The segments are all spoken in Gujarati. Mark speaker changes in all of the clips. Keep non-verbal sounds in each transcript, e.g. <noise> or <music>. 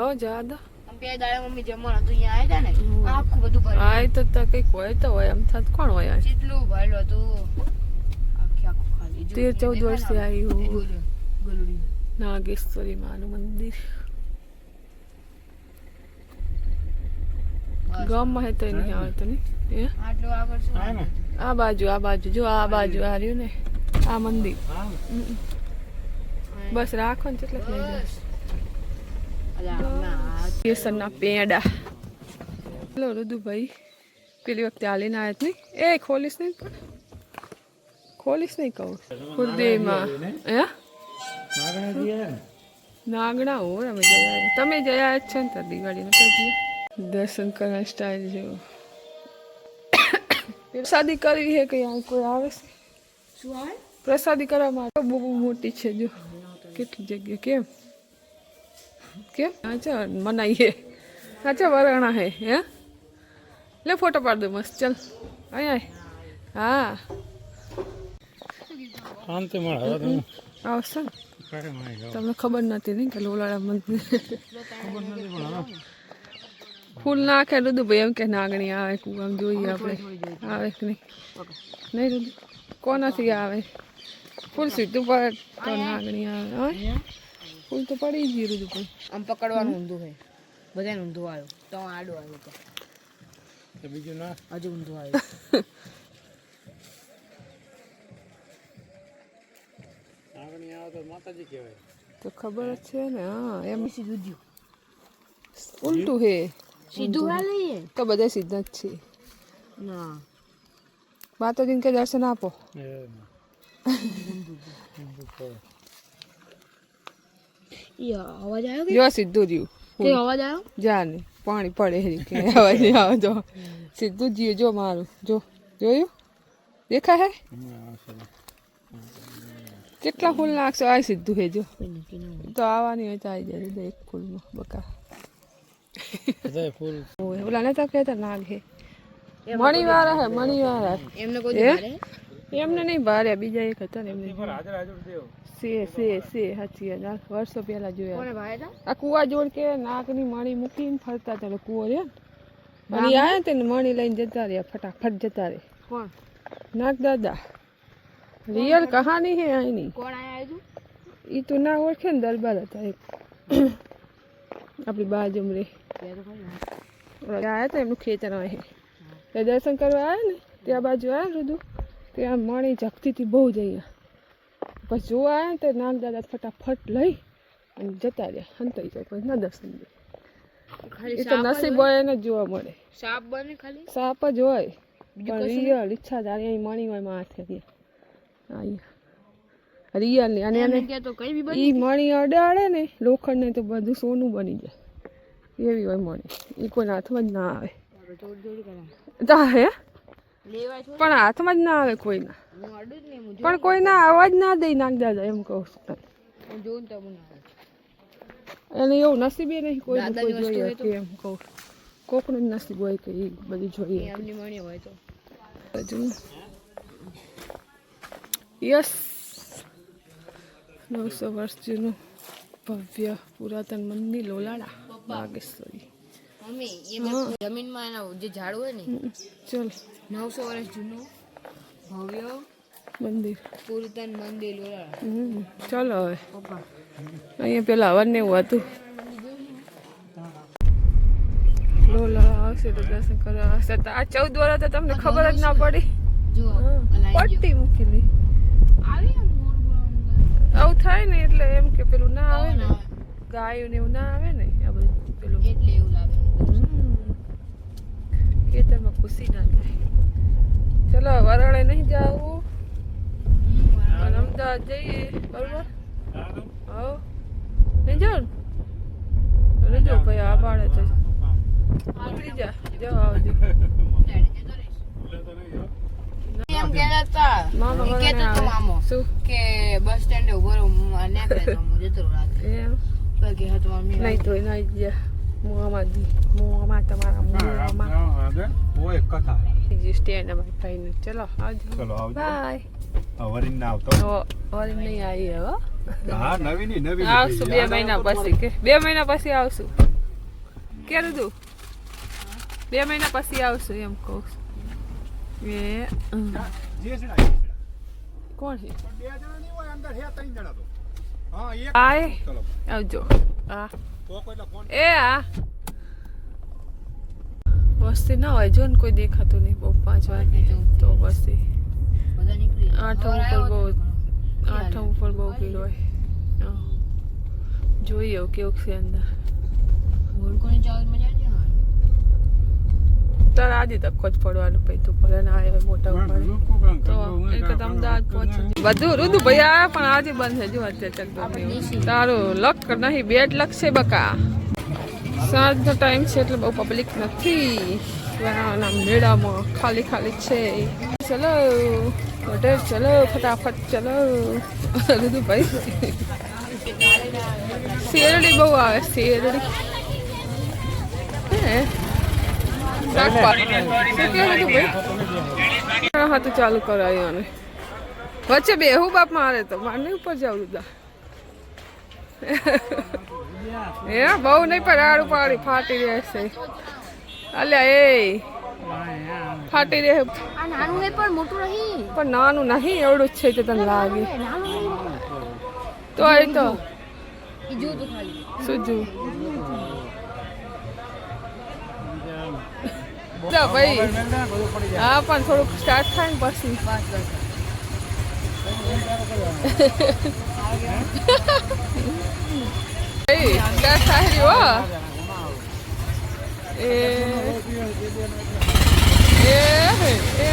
Speaker 1: ઓ જા દો
Speaker 2: બે દાડા મમ્મી જમવાનું હતું અહીંયા આવ્યા ને. આખું બધું ભરેલું.
Speaker 1: આ તો તો કંઈક હોય તો હોય. એમ થાત કોણ હોય
Speaker 2: કેટલું ભરેલું હતું. આખે આખું ખાલી.
Speaker 1: તેર ચૌદ વર્ષથી આવ્યું.
Speaker 2: એ જોજો, ગલુડિયું.
Speaker 1: નાગેશ્વરી માનું મંદિર. ગામમાં હે તો નહીં આવતો નહીં
Speaker 2: આટલું આગળ શું
Speaker 3: ને.
Speaker 1: આ બાજુ આ બાજુ. જો આ બાજુ આ ને. આ મંદિર. બસ રાખો ને કેટલાક લઈ જાય કેસરના પેડા લો રુદુભાઈ પેલી વખતે હાલીને આવ્યા જ નહીં એ ખોલીશ નહીં પણ ખોલીશ નહીં કહું ખુરદીમાં હે
Speaker 3: નાગણા
Speaker 1: હોય અમે જયા તમે જયા જ છો ને તો દિવાળીને કહીએ દર્શન કરવા સ્ટાઇલ જેવો પ્રસાદી કરવી છે કે આ કોઈ આવે છે પ્રસાદી કરવા માટે બહુ મોટી છે જો કેટલી જગ્યા કેમ કેમ અચ્છા મનાઈએ. અચ્છા વરણા હે હે? લે ફોટો પાડ દો મસ્ત ચલ. અહીંયા આય. હા.
Speaker 3: શાંતિ મળે હવે
Speaker 1: આવશે. તમને ખબર નથી નહીં કે લોલાડા મંદિર?
Speaker 3: ખબર નથી પણ
Speaker 1: ફૂલ નાખે રુદુ ભાઈ એમ કે નાગણી આવે કુવામ જોઈએ આપણે. આવે કે નહીં? નહીં રુદુ કોનાથી આવે? ફૂલ સીધું પર તો નાગણી આવે હા? ફૂલ તો પડી ગયું હતું પણ.
Speaker 2: આમ પકડવાનું ઊંધું હોય. બધાને ઊંધું આવ્યું. તો આડું આવ્યું તો
Speaker 3: બીજું ના?
Speaker 2: હજુ ઊંધું આવ્યું.
Speaker 3: નાગણી આવે તો માતાજી કહેવાય.
Speaker 1: તો ખબર જ છે ને હા એમ.
Speaker 2: સીધું જ્યું
Speaker 1: ઉલટું હે.
Speaker 2: સીધું હા. લઈએ
Speaker 1: તો બધા સીધા જ છે.
Speaker 2: ના.
Speaker 1: માતાજીને કે દર્શન આપો? <laughs>
Speaker 2: અવાજ આવ્યો કે?
Speaker 1: જો સીધું રહ્યું
Speaker 2: કઈ અવાજ આવ્યો
Speaker 1: જા પાણી પડે છે કે અવાજ નહીં આવે. તો સીધું જીવ જો મારું જો જોયું? દેખાય હે? કેટલા ફૂલ નાખશો? આ સીધું હે જો. તો આવવાની હોય તો આવી જાય એક ફૂલમાં બકા.
Speaker 3: ફૂલ.
Speaker 1: ઓલા ને તો કહેતા નાગ હે? મણીવાળા હે મણીવાળા
Speaker 2: એમને કોઈ?
Speaker 1: એમને નહીં ભાર્યા બીજા એક હતા ને એમને.
Speaker 3: હાજર હાજર દેવ
Speaker 1: સે સે સે સાચી વાત વર્ષો પહેલા જોયા આ કુવા જોડ કે નાકની મણી મૂકીને ફરતા હતા કુવો રે અને આયા તેને મણી લઈને જતા રહ્યા ફટાફટ જતા રે
Speaker 2: કોણ
Speaker 1: નાગ દાદા રિયલ કહાની હે આની
Speaker 2: કોણ આયા
Speaker 1: ઈ તો ના ઓળખે ને દરબાર હતા એક આપણી બાજુ રે. આયા હતા એમનું ખેતર અહીં દર્શન કરવા આવ્યા ને ત્યાં બાજુ આવ્યા બધું ત્યાં મણી જગતી હતી બહુ જ અહીંયા પછી જોવા આવ્યા ને તો નાગ દાદા ફટાફટ લઈ અને જતા રહ્યા. હંતાઈ જાય પછી ના દર્શન દે. એ તો નસીબ હોય? એને જોવા મળે.
Speaker 2: સાપ બને ખાલી?
Speaker 1: સાપ જ હોય. પણ રિયલ ઈચ્છા જાણે અહીં મણી હોય માથે અહીંયા. રિયલની. અને એને
Speaker 2: તો કઈ બી
Speaker 1: ઈ મણી અડાડે ને લોખંડ ને તો બધું સોનું બની જાય. એવી હોય મણી. એ કોઈ હાથમાં જ ના આવે. તા હે? પણ હાથમાં જ ના આવે કોઈના. પણ કોઈના અવાજ ના દે નાગ દાદા એમ કહું છું એને એવું નસીબે નહીં કોઈ કોઈ જોઈએ કે એમ કહું કોકનું જ નસીબ હોય કે એ બધું જોઈએ. યસ. નવસો વર્ષ જૂનું ભવ્ય પુરાતન મંદિર લોલાડા નાગેશ્વરી
Speaker 2: મમ્મી એમાં જમીનમાં એના જે ઝાડ હોય ને
Speaker 1: ચલ.
Speaker 2: નવસો વર્ષ જૂનું ભવ્ય
Speaker 1: મંદિર.
Speaker 2: પુરાતન મંદિર
Speaker 1: ચાલો હવે. અહીંયા પેલા અવાજ ને એવું હતું. લોલા આવશે તો દર્શન કરવા આવશે. આ ચૌદ વર્ષ તો તમને ખબર જ ના પડી. પટ્ટી મૂકેલી.
Speaker 2: આવી
Speaker 1: થાય ને એટલે એમ કે પેલું ના આવે ને. ગાયું ને. એવું ના આવે ને. આ બધું પેલું.
Speaker 2: એટલે એવું.
Speaker 1: ખેતરમાં ખુશી ના થાય. ચલો વરાળે નહીં જાવું? અમદાવાદ જઈએ બરોબર? હો નહીં જાવ ને? જો ભાઈ આ બાળે તો નીકળી જા. જાઓ આવજો.
Speaker 2: કે બસ સ્ટેન્ડ ઊભો રહું હું જતો રહું
Speaker 1: એમ?
Speaker 2: બાકી હા તો મમ્મી
Speaker 1: નહીં તો નહીં ગયા મોંમાં મોંમાં તમારા મોંમાં
Speaker 3: હોય કથા.
Speaker 1: બીજી સ્ટેન્ડ અમારી ભાઈની. ચલો આવજો.
Speaker 3: ચલો આવજો.
Speaker 1: બાય
Speaker 3: વરીને આવતો.
Speaker 1: ઓર નહીં આવી હવે
Speaker 3: હા. નવી ની નવી
Speaker 1: આવશું બે મહિના પછી કે બે મહિના પછી આવશું. ક્યારે તું? બે મહિના પછી આવશું એમ કહું છું. એ
Speaker 3: ને.
Speaker 1: કોણ છે?
Speaker 3: બે જણા નહીં હોય અંદર હે ત્રણ જણા તો. હા એક
Speaker 1: આવજો. હા એ આ. વસ્તી ના હોય જો ને કોઈ દેખાતું નહીં બહુ પાંચ વાગે તો વસ્તી.
Speaker 2: આઠ
Speaker 1: ઉપર બહુ આઠ ઉપર બહુ ભીડ હોય. જોઈએ કેવું છે અંદર
Speaker 2: ઘોડકોની ચાવલ મજા આવી જાય ને.
Speaker 1: તારે આજે ધક્કો જ પડવાનું પછી તું ભલે ના આવે મોટા ઉપર. તો એક અમદાવાદ પહોંચી બધું રુદુ ભાઈ આયા પણ આજે બંધ છે જો અત્યારે તારું લક નહીં બેડ લક છે બકા. સાંજનો ટાઈમ છે એટલે બહુ પબ્લિક નથી. મેળામાં ખાલી ખાલી છે. ચલો હોટેલ ચલો ફટાફટ ચલો. રુદુ ભાઈ. શેરડી બહુ આવે શેરડી. હે? ભાઈ. હાથું ચાલુ કરાયું અને વચ્ચે બેહું બાપ મારે તો મારે ઉપર જવું દા એ બહુ નહીં પણ આડું પાડી ફાટી રહેશે અલ્યા એ. ફાટી રહે.
Speaker 2: નાનું નહીં પણ મોટું નહીં.
Speaker 1: પણ નાનું નહીં એવડું જ છે તે તને લાગે. તો એ તો.
Speaker 2: તું
Speaker 1: સુજુ જા ભાઈ. હા પણ થોડુંક સ્ટાર્ટ થાય ને પછી. સ્ટાર્ટ થાય હો. એ. એ એ એ,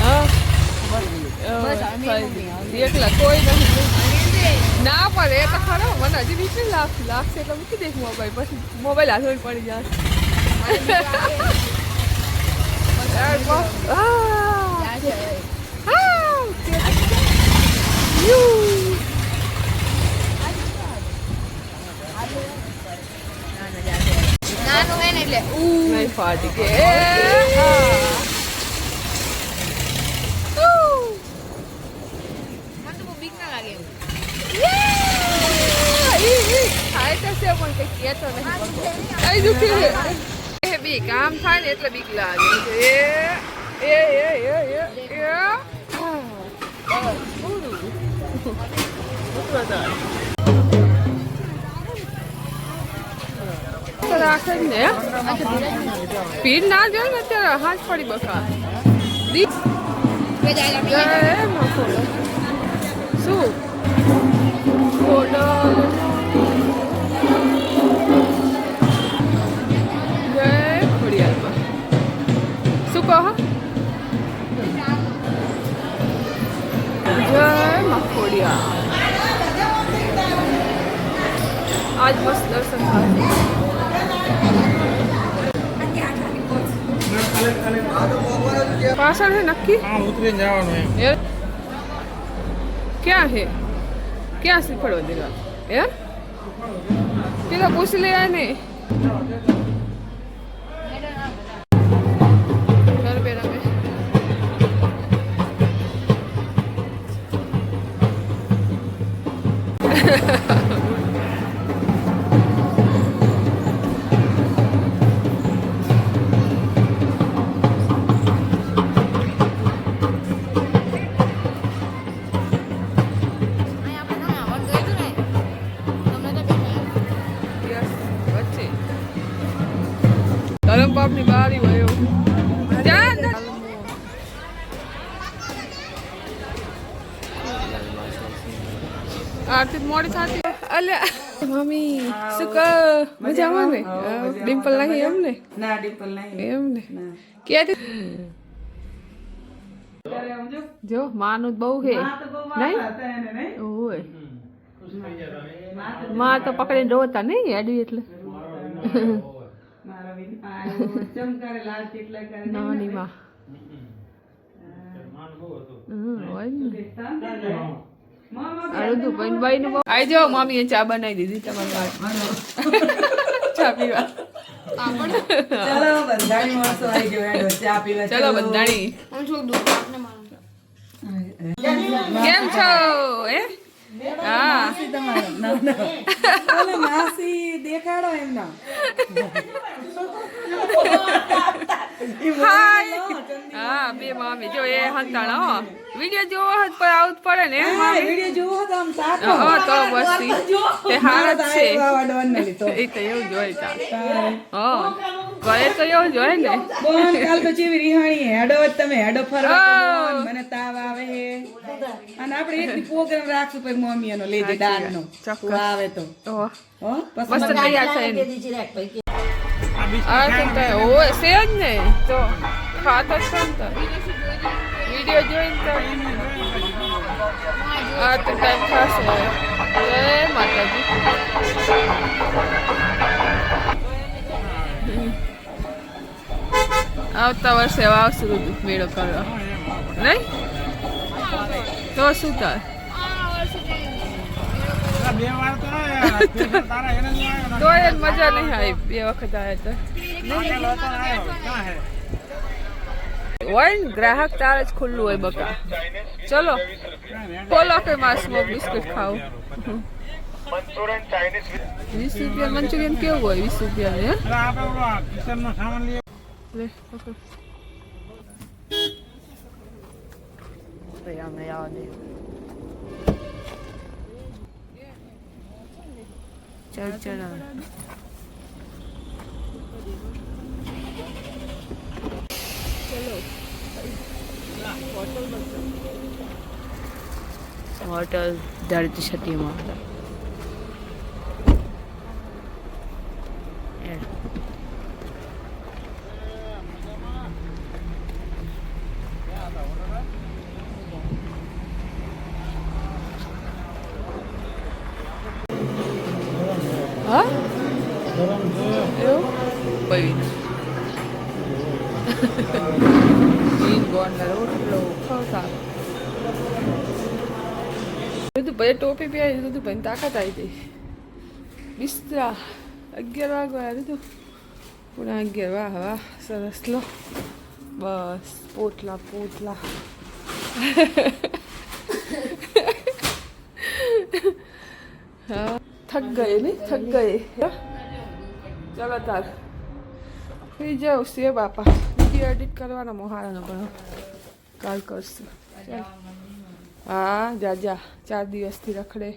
Speaker 1: હા. એકલા કોઈ નથી. ના પડે એ તો ખરો મને હજી બીક નહીં લાગતી. લાગશે એટલે મૂકી દઈશ મોબાઈલ પછી મોબાઈલ હાથમાં પડી જશે.
Speaker 2: નાનું હે ને એટલે.
Speaker 1: નહીં ફાટી કે આ. ઉ.
Speaker 2: મને તો બહુ બીક ના લાગે એમ.
Speaker 1: યા! ઈ, ઈ. થાય તો એ બીક આમ થાય ને એટલે બીક લાગે. એ એ એ એ એ ભીડ ના જોઈ ને અત્યારે, હાથ પડી બકા.
Speaker 2: જાય.
Speaker 1: જય. શું? ગયા આજ મસ્ત દર્શન થશે પાછળ હે નક્કી
Speaker 3: હા ઉતરીને જવાનું
Speaker 1: હે ક્યાં હે ક્યાં શીખવાડો દેગા હે પેલા પૂછી લે
Speaker 2: ને
Speaker 1: ધરમ બાપની બારી અંદર. આરતી મોડી થતી. અલ્યા. મમ્મી શું કહો મજામાં ને? ડિમ્પલ નહીં એમ ને?
Speaker 4: ના ડિમ્પલ નહીં.
Speaker 1: એમ ને? ક્યાંથી? જો. માનું તો બહુ હે
Speaker 4: માં તો બહુ
Speaker 1: નહીં?
Speaker 4: વાલા હતા નહીં?
Speaker 1: ઓય.
Speaker 4: માં તો
Speaker 1: પકડીને રોતા નહીં એડવી એટલે
Speaker 4: મારો બી આયો ચમકારે લાલ ચીટલા કરે
Speaker 1: નાની માં જાઓ મમ્મીએ ચા બનાવી દીધી તમારા માટે ચા પીવા.
Speaker 4: ચાલો બંધાણી માણસો આવી ગયો. ચા પીવા
Speaker 1: ચલો બંધાણી
Speaker 2: હું છું દૂધ આપને
Speaker 1: કેમ છો એ હા
Speaker 4: માસી દેખાડો એમના
Speaker 1: હા બે મામી જો એ હંતાણા હો વિડિયો જોવો હોત પણ આવું પડે ને મામી
Speaker 4: વિડિયો જોવો તો આમ સાચો
Speaker 1: હા તો બસી તે હાર છે એ તો એવું જોઈતા હા. ઘરે તો એવું જ હોય ને.
Speaker 4: બોન કાલ તો ચેવી રિહાણી હેડો જ તમે હેડો ફરવા મને તાવ આવે હે. અને આપણે એક પ્રોગ્રામ રાખશું પછી મમ્મી એનો દાનનો.
Speaker 1: ચોક્કસ.
Speaker 4: તું આવે તો. હો
Speaker 1: મસ્ત તૈયાર થઈને. આ કેમ ઓ છે જ ને. તો ખાત છે ને તો. વિડિયો જોઈને તો આ તો ટાઈમ થશે જય માતાજી. આવતા વર્ષે આવશું મેળો કરવા. નહીં? તો શું થાય?
Speaker 3: તો
Speaker 1: એ મજા નહીં આવી. બે વખત આવ્યા તો? હોય ને ગ્રાહક તારે જ ખુલ્લું હોય બકા. ચલો. બોલો કે માસ સ્મોક બિસ્કિટ ખાવું. વીસ રૂપિયા મંચુરિયન કેવું હોય? વીસ રૂપિયા લે. ભાઈ અમને આવવા દે ચાલ ચાલ હોટલ દર્દ છતીમાં હા ટોપી પહેરી દીધું ભાઈ તાકાત આવી ગઈ બિસ્તરા અગિયાર વાગવા દીધું પૂરા અગિયાર વાહ વાહ સરસ લો બસ પોટલા પોટલા હા થક ગયે ને થક ગયે ચલો તાર સુઈ જાઉં સે બાપા વીડિયો એડિટ કરવાનો મોહારાનો પણ કાલ કરશું ચાલ હા જા જા. ચાર દિવસથી રખડે.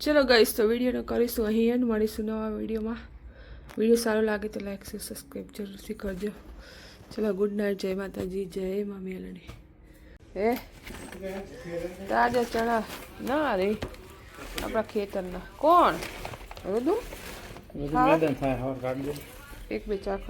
Speaker 1: ચલો ગઈશ તો વિડીયોનો કરીશું. અહીં એન્ડ મળીશું નવા વિડીયોમાં વીડિયો સારો લાગે તો લાઈક શેર સબસ્ક્રાઈબ જરૂરથી કરજો. ચલો ગુડ નાઇટ જય માતાજી જય મા મેલણી હે? તાજા ચણા ના રે. આપણા ખેતરના. કોણ? બધું એક બે ચાર